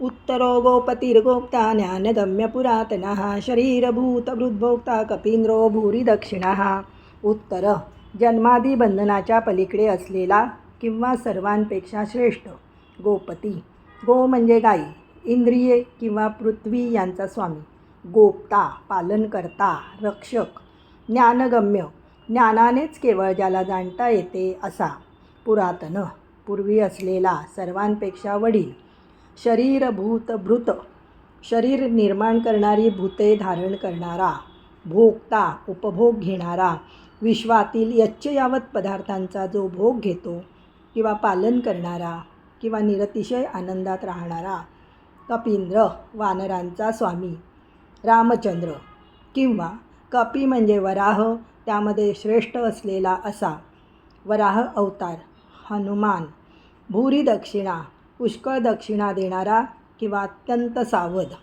उत्तरो गोपतिर्गोप्ता ज्ञानगम्यपुरातनः शरीरभूतभृद्भोक्ता कपींद्रो भूरी दक्षिणः उत्तर जन्मादिबंधनाच्या पलीकडे असलेला किंवा सर्वांपेक्षा श्रेष्ठ गोपती. गो म्हणजे गाई इंद्रिये किंवा पृथ्वी यांचा स्वामी. गोप्ता पालनकर्ता रक्षक ज्ञानगम्य. ज्ञानानेच केवळ ज्याला जाणता येते असा. पुरातन पूर्वी असलेला सर्वांपेक्षा वडील. शरीरभूत भृत शरीर निर्माण करणारी भूते धारण करणारा भोगता उपभोग घेणारा विश्वातील यच्चयावत पदार्थांचा जो भोग घेतो किंवा पालन करणारा किंवा निरतिशय आनंदात राहणारा कपींद्र वानरांचा स्वामी रामचंद्र किंवा कपी म्हणजे वराह त्यामध्ये श्रेष्ठ असलेला असा वराह अवतार हनुमान भूरी दक्षिणा पुष्कळ दक्षिणा देणारा किंवा अत्यंत सावध.